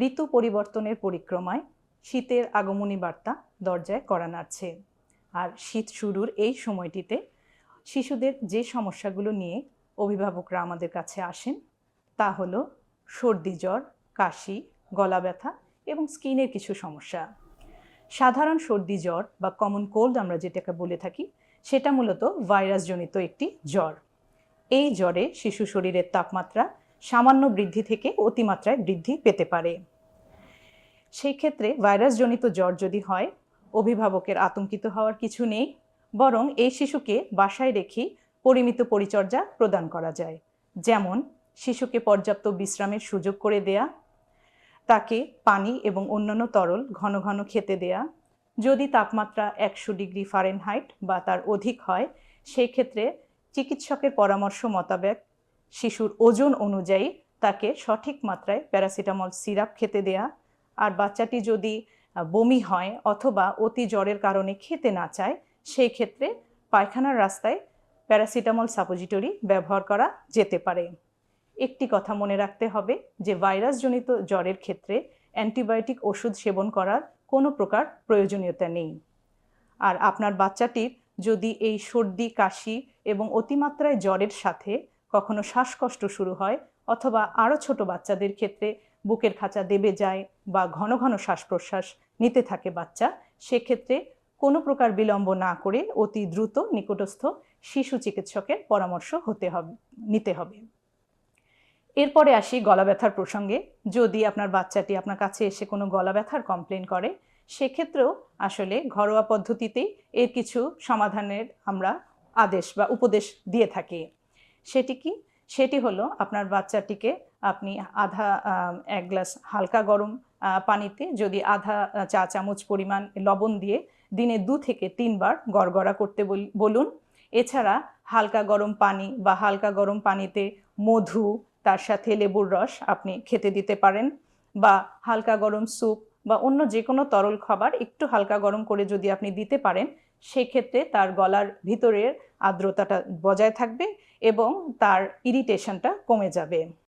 ঋতু পরিবর্তনের পরিক্রমায় শীতের আগমনী বার্তা দরজায় করা নাড়ছে। আর শীত শুরুর এই সময়টিতে শিশুদের যে সমস্যাগুলো নিয়ে অভিভাবকরা আমাদের কাছে আসেন, তা হলো সর্দি জ্বর, কাশি, গলা ব্যথা এবং স্কিনের কিছু সমস্যা। সাধারণ সর্দি জ্বর বা কমন কোল্ড আমরা যেটাকে বলে থাকি, সেটা মূলত ভাইরাসজনিত একটি জ্বর। এই জ্বরে শিশু শরীরের তাপমাত্রা সামান্য বৃদ্ধি থেকে অতিমাত্রায় বৃদ্ধি পেতে পারে। সেই ক্ষেত্রে ভাইরাসজনিত জ্বর যদি হয়, অভিভাবকের আতঙ্কিত হওয়ার কিছু নেই, বরং এই শিশুকে বাসায় রেখে পরিমিত পরিচর্যা প্রদান করা যায়। যেমন, শিশুকে পর্যাপ্ত বিশ্রামের সুযোগ করে দেয়া, তাকে পানি এবং অন্যান্য তরল ঘন ঘন খেতে দেয়া। যদি তাপমাত্রা একশো ডিগ্রি ফারেনহাইট বা তার অধিক হয়, সেই ক্ষেত্রে চিকিৎসকের পরামর্শ মোতাবেক শিশুর ওজন অনুযায়ী তাকে সঠিক মাত্রায় প্যারাসিটামল সিরাপ খেতে দেয়া। আর বাচ্চাটি যদি বমি হয় অথবা অতি জ্বরের কারণে খেতে না চায়, সেই ক্ষেত্রে পায়খানার রাস্তায় প্যারাসিটামল সাপোজিটরি ব্যবহার করা যেতে পারে। একটি কথা মনে রাখতে হবে যে, ভাইরাসজনিত জ্বরের ক্ষেত্রে অ্যান্টিবায়োটিক ওষুধ সেবন করার কোনো প্রকার প্রয়োজনীয়তা নেই। আর আপনার বাচ্চাটির যদি এই সর্দি, কাশি এবং অতিমাত্রায় জ্বরের সাথে কখনো শ্বাসকষ্ট শুরু হয় অথবা আরও ছোট বাচ্চাদের ক্ষেত্রে বুকের খাঁচা দেবে যায় বা ঘন ঘন শ্বাস প্রশ্বাস নিতে থাকে বাচ্চা, সেক্ষেত্রে কোনো প্রকার বিলম্ব না করে অতি দ্রুত নিকটস্থ শিশু চিকিৎসকের পরামর্শ হতে হবে, নিতে হবে। এরপরে আসি গলা ব্যথার প্রসঙ্গে। যদি আপনার বাচ্চাটি আপনার কাছে এসে কোনো গলা ব্যথার কমপ্লেন করে, সেক্ষেত্রেও আসলে ঘরোয়া পদ্ধতিতেই এর কিছু সমাধানের আমরা আদেশ বা উপদেশ দিয়ে থাকি। সেটি কি? সেটি হলো আপনার বাচ্চাটিকে আপনি আধা এক গ্লাস হালকা গরম পানিতে যদি আধা চা চামচ পরিমাণ লবণ দিয়ে দিনে দু থেকে তিনবার গড়গড়া করতে বল- বলুন। এছাড়া হালকা গরম পানি বা হালকা গরম পানিতে মধু, তার সাথে লেবুর রস আপনি খেতে দিতে পারেন বা হালকা গরম স্যুপ বা অন্য যে কোনো তরল খাবার একটু হালকা গরম করে যদি আপনি দিতে পারেন, সেক্ষেত্রে তার গলার ভিতরের আর্দ্রতাটা বজায় থাকবে এবং তার ইরিটেশনটা কমে যাবে।